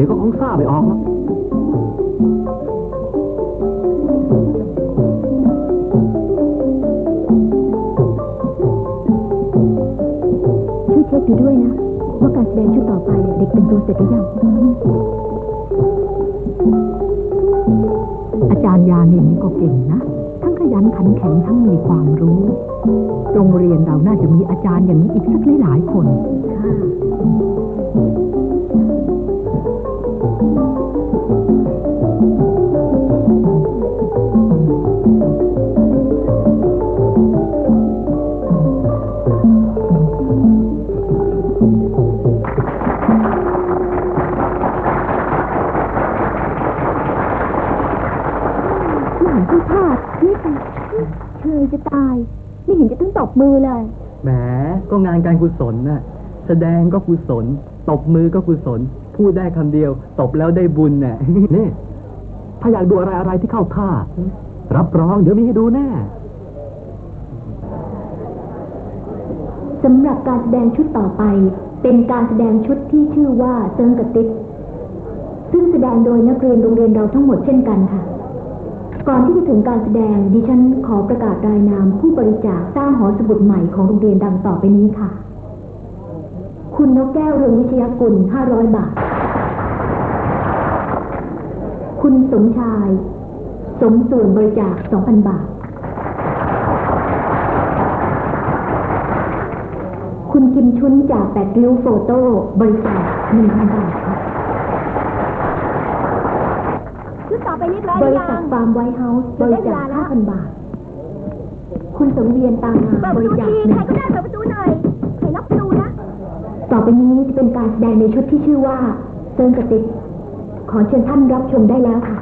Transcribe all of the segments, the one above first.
ดี๋ยวก็คงซ่าไปออกหรอกช่วยเช็คดูด้วยนะ ว่าการแสดงชุดต่อไปอะเด็กเป็นตัวเสร็จหรือยัง อาจารย์ยานินนี่ก็เก่งนะ ทั้งขยันขันแข็งทั้งมีความรู้ โรงเรียนเราน่าจะมีอาจารย์อย่างนี้อีกสักหลายๆคน ค่ะ บมือเลย แหมก็งานการกุศลน่ะ แสดงก็กุศล ตบมือก็กุศล พูดได้คำเดียว ตบแล้วได้บุญน่ะ นี่ ถ้าอยากดูอะไรอะไรที่เข้าท่า รับรองเดี๋ยวมีให้ดูแน่ สำหรับการแสดงชุดต่อไป เป็นการแสดงชุดที่ชื่อว่าเซิงกระติดซึ่งแสดงโดยนักเรียนโรงเรียนเราทั้งหมดเช่นกันค่ะ ก่อนที่จะถึงการแสดงดิฉันขอประกาศรายนามผู้บริจาคสร้างหอสมุดใหม่ของโรงเรียนดังต่อไปนี้ค่ะ คุณนกแก้วเรืองวิชยกุล 500 บาท คุณสมชาย สมส่วนบริจาค 2,000 บาท คุณกิมชุนจากแปดริ้วโฟโต้บริจาคหนึ่งพันบาทค่ะ ชุดต่อไปเรีย บร้อยบหรือริยัษัทงฟาร์มไวท์เฮาส์บริจาคห้าพันบาท คุณสังเวียนตามมาเปิดปบระริตูจาคทีหใครนึ่งก็ได้เปิดประตูหน่อยใครล็อกประตูนะ ต่อไปนี้จะเป็นการแสดงในชุดที่ชื่อว่าเซิงกระติก ขอเชิญท่านรับชมได้แล้วค่ะ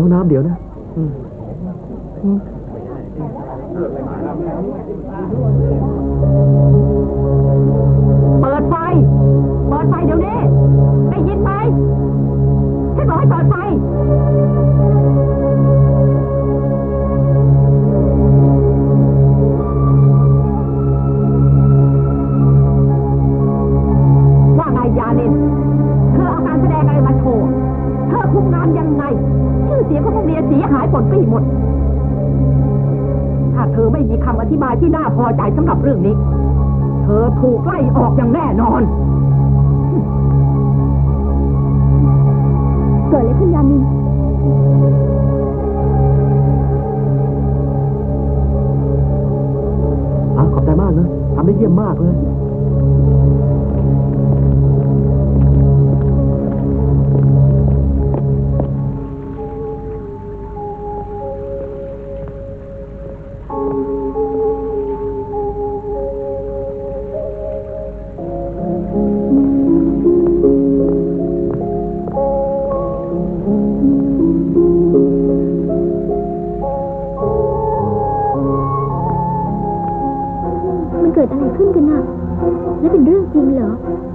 ห้องน้ำเดี๋ยวนะอืมเปิดไฟ เปิดไฟเดี๋ยวนี้ ได้ยินไหมฉันบอกให้เปิดไฟ อไม่มีคำอธิบายที่น่าพอใจสำหรับเรื่องนี้ เธอถูกไล่ออกอย่างแน่นอน เกิดอะไรขึ้นยานิน อะขอบใจมากนะทำได้เยี่ยมมากเลย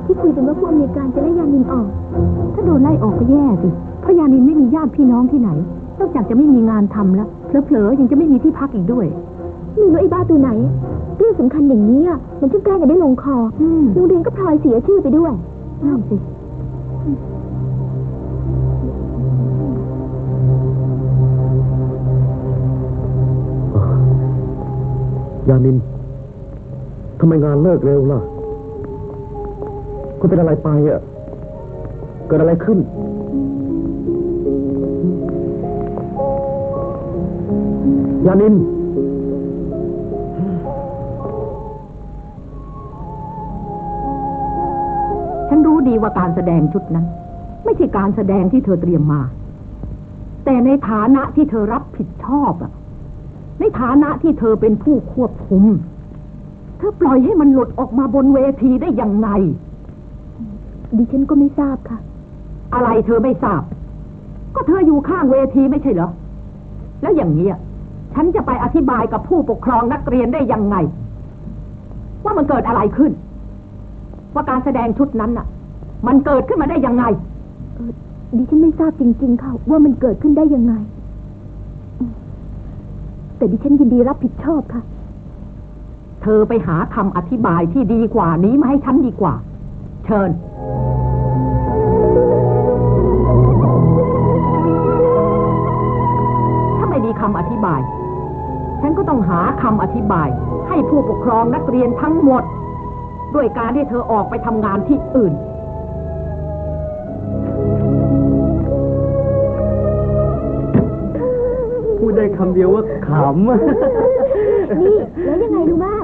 ที่คุยกันว่าผู้อำนวยการจะไล่ยานินออก ถ้าโดนไล่ออกก็แย่สิเพราะยานินไม่มีญาติพี่น้องที่ไหน นอกจากจะไม่มีงานทำแล้วเผลอๆยังจะไม่มีที่พักอีกด้วยไม่รู้ไอ้บ้าตัวไหน เรื่องสำคัญอย่างนี้อะมันช่างแกล้งกันได้ลงคออืมโรงเรียนก็พลอยเสียชื่อไปด้วยนั่นสิยานินทำไมงานเลิกเร็วล่ะ คุณเป็นอะไรไปอะ เกิดอะไรขึ้น ยานิน ฉันรู้ดีว่าการแสดงชุดนั้น ไม่ใช่การแสดงที่เธอเตรียมมา แต่ในฐานะที่เธอรับผิดชอบอะในฐานะที่เธอเป็นผู้ควบคุม เธอปล่อยให้มันหลุดออกมาบนเวทีได้ยังไง ดิฉันก็ไม่ทราบค่ะ อะไรเธอไม่ทราบ ก็เธออยู่ข้างเวทีไม่ใช่เหรอ แล้วอย่างนี้ยฉันจะไปอธิบายกับผู้ปกครองนักเรียนได้ยังไง ว่ามันเกิดอะไรขึ้น ว่าการแสดงชุดนั้นน่ะ มันเกิดขึ้นมาได้ยังไงเออดิฉันไม่ทราบจริง ๆ ค่ะ ว่ามันเกิดขึ้นได้ยังไงอืมแต่ดิฉันยินดีรับผิดชอบค่ะ เธอไปหาคำอธิบายที่ดีกว่านี้มาให้ฉันดีกว่า เชิญำอธิบาย ให้ผู้ปกครองนักเรียนทั้งหมด ด้วยการที่เธอออกไปทำงานที่อื่น พูดได้คำเดียวว่าขำนี่แล้วยังไงรู้ป่ะ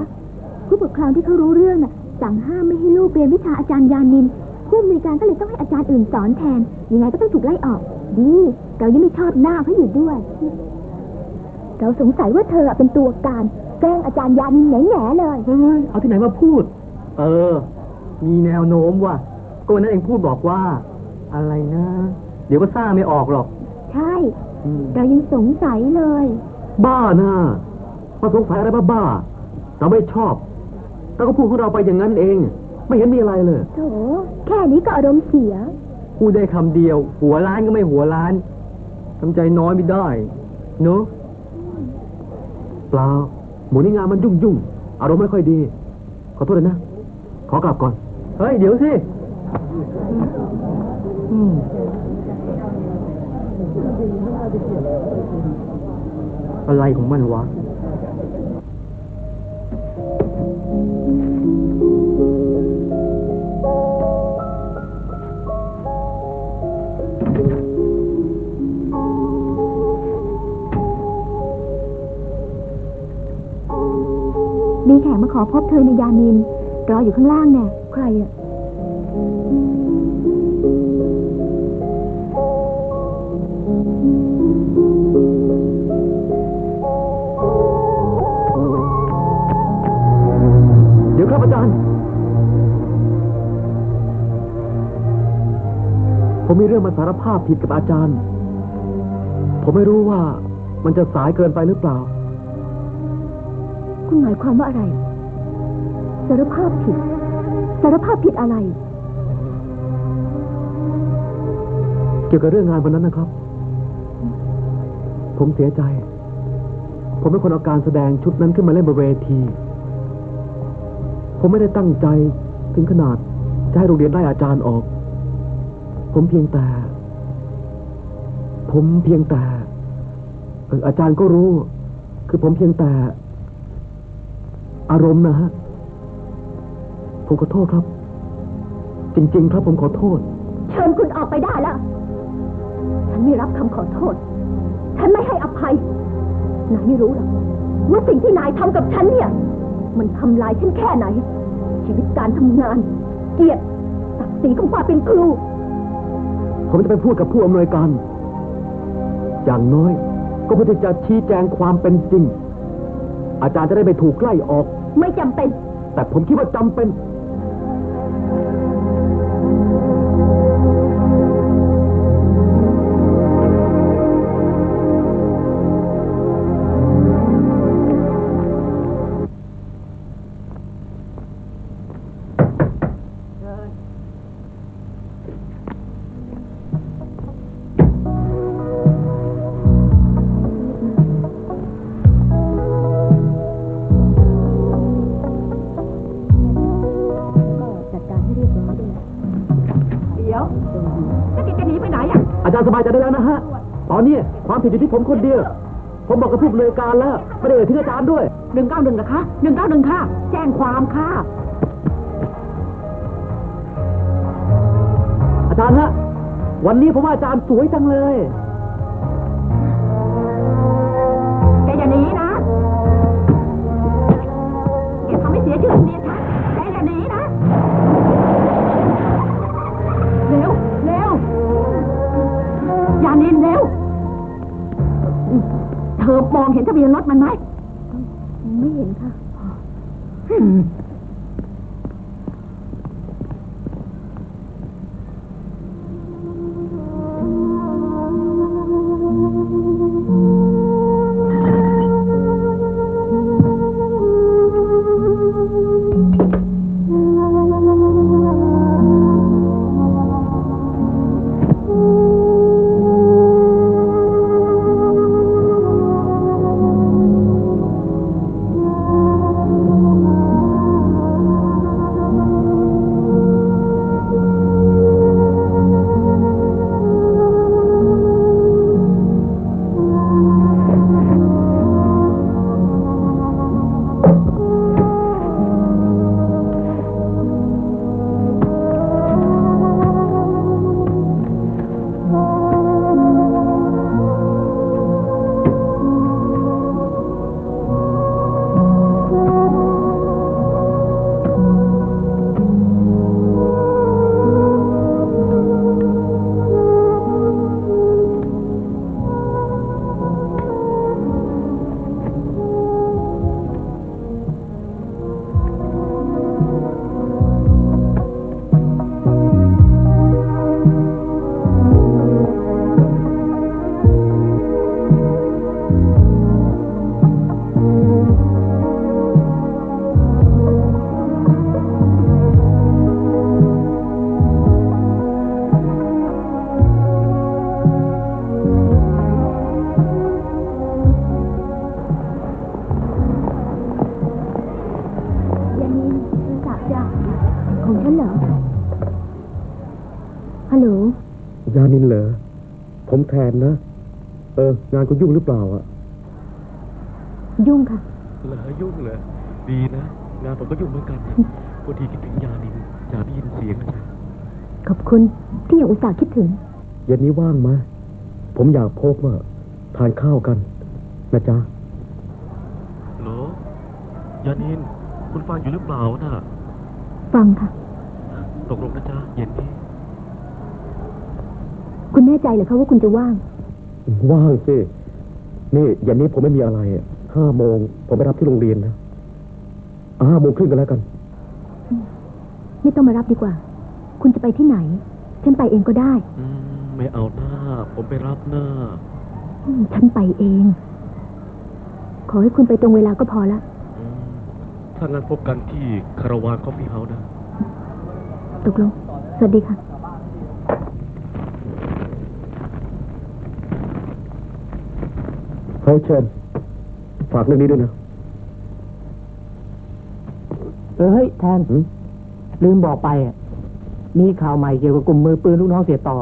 ผู้ปกครองที่เขารู้เรื่องน่ะสั่งห้ามไม่ให้ลูกเรียนวิชาอาจารย์ยานินผู้อำนวยการก็เลยต้องให้อาจารย์อื่นสอนแทน ยังไงก็ต้องถูกไล่ออก ดี เรายังไม่ชอบหน้าเขาอยู่ด้วย เราสงสัยว่าเธอเป็นตัวการ แกล้งอาจารย์ยานินแง่ๆเลย เฮ้ยเอาที่ไหนมาพูด เออ มีแนวโน้มว่ะ ก็วันนั้นเองพูดบอกว่า อะไรนะ เดี๋ยวก็สร้างไม่ออกหรอก ใช่ อืม เรายังสงสัยเลย บ้านะมาสงสัยอะไรบ้าๆเราไม่ชอบเราก็พูดของเราไปอย่างนั้นเอง ไม่เห็นมีอะไรเลย โถ แค่นี้ก็อารมณ์เสีย พูดได้คำเดียว หัวล้านก็ไม่หัวล้านทำใจน้อยไม่ได้ เนอะ เปล่าหมูนี่งานมันยุ่งยุ่งอารมณ์ไม่ค่อยดี ขอโทษเลยนะ ขอกลับก่อน เฮ้ย เดี๋ยวสิอะไรของมันวะ มีแขกมาขอพบเธอในยานิน รออยู่ข้างล่างแน่ใครอะเดี๋ยวครับอาจารย์ ผมมีเรื่องมาสารภาพผิดกับอาจารย์ ผมไม่รู้ว่ามันจะสายเกินไปหรือเปล่า คุณหมายความว่าอะไร สารภาพผิด สารภาพผิดอะไร เกี่ยวกับเรื่องงานวันนั้นนะครับ ผมเสียใจ ผมเป็นคนเอาการแสดงชุดนั้นขึ้นมาเล่นบนเวที ผมไม่ได้ตั้งใจถึงขนาดจะให้โรงเรียนได้อาจารย์ออก ผมเพียงแต่ ผมเพียงแต่อาจารย์ก็รู้ คือผมเพียงแต่ อารมณ์นะฮะ ผมขอโทษครับ จริง ๆ ครับผมขอโทษ เชิญคุณออกไปได้แล้ว ฉันไม่รับคำขอโทษ ฉันไม่ให้อภัย นายไม่รู้หรอกว่าสิ่งที่นายทำกับฉันเนี่ย มันทำลายฉันแค่ไหน ชีวิตการทำงาน เกียรติศักดิ์ศรีของความเป็นครู ผมจะไปพูดกับผู้อำนวยการ อย่างน้อย ก็เพื่อที่จะชี้แจงความเป็นจริง อาจารย์จะได้ไม่ถูกไล่ออก ไม่จำเป็น แต่ผมคิดว่าจำเป็น เนี่ย ความผิดอยู่ที่ผมคนเดียว ผมบอกกับผู้อำนวยการแล้ว ไม่ได้เอ่ยถึงอาจารย์ด้วย หนึ่งเก้าหนึ่งนะคะหนึ่งเก้าหนึ่งค่ะ แจ้งความค่ะ อาจารย์ฮะ วันนี้ผมว่าอาจารย์สวยจังเลย เธอมองเห็นทะเบียนรถมันไหมไม่เห็นค่ะ ผมแทนนะ เออ งานคุณยุ่งหรือเปล่าอะยุ่งค่ะ เหรอยุ่งเหรอดีนะ งานผมก็ยุ่งเหมือนกันพอดีคิดถึงยานินอยากได้ยินเสียงนะจ๊ะขอบคุณที่ยังอุตส่าห์คิดถึง เย็นนี้ว่างไหมผมอยากพบว่าทานข้าวกัน นะจ๊ะเหรอยานิน คุณฟังอยู่หรือเปล่าน่ะ ฟังค่ะ ตกลงนะจ๊ะ เย็นนี้คุณ แน่ใจเหรอคะว่าคุณจะว่าง ว่างสิ นี่เย็นนี้ผมไม่มีอะไรอะห้าโมงผมไปรับที่โรงเรียนนะห้าโมงครึ่งกันแล้วกัน ไม่ต้องมารับดีกว่า คุณจะไปที่ไหน ฉันไปเองก็ได้อืมไม่เอาหน้า ผมไปรับหน้าอืมฉันไปเอง ขอให้คุณไปตรงเวลาก็พอละอืมถ้างั้นพบกันที่คาราวานคอฟฟี่เฮาส์นะ ตกลง สวัสดีค่ะ เฮ้ยเชิญ ฝากเรื่องนี้ด้วยนะ เออเฮ้ยแทนหืม ลืมบอกไปอะมีข่าวใหม่เกี่ยวกับกลุ่มมือปืนลูกน้องเสียต่อ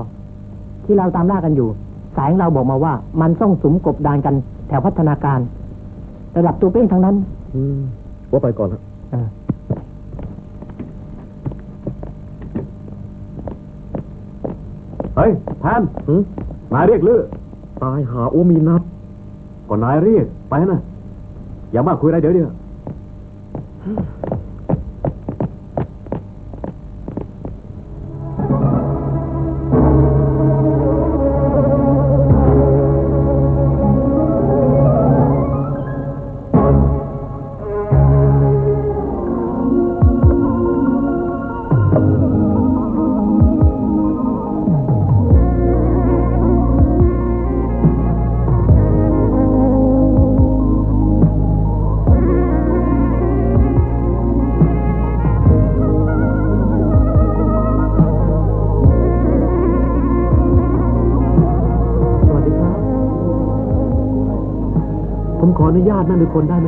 ที่เราตามล่ากันอยู่ สายของเราบอกมาว่า มันส่องสุมกบดานกันแถวพัฒนาการ ระดับตัวเป้งทั้งนั้น อืมว่าไปก่อนนะเออเฮ้ยแทนนายเรียกลือตายหาโอมีนัด ก็นายเรียกไปนะ อย่ามาคุยอะไรเดี๋ยวเดียว ออนุญาตนั่งด้วยคนได้ไหม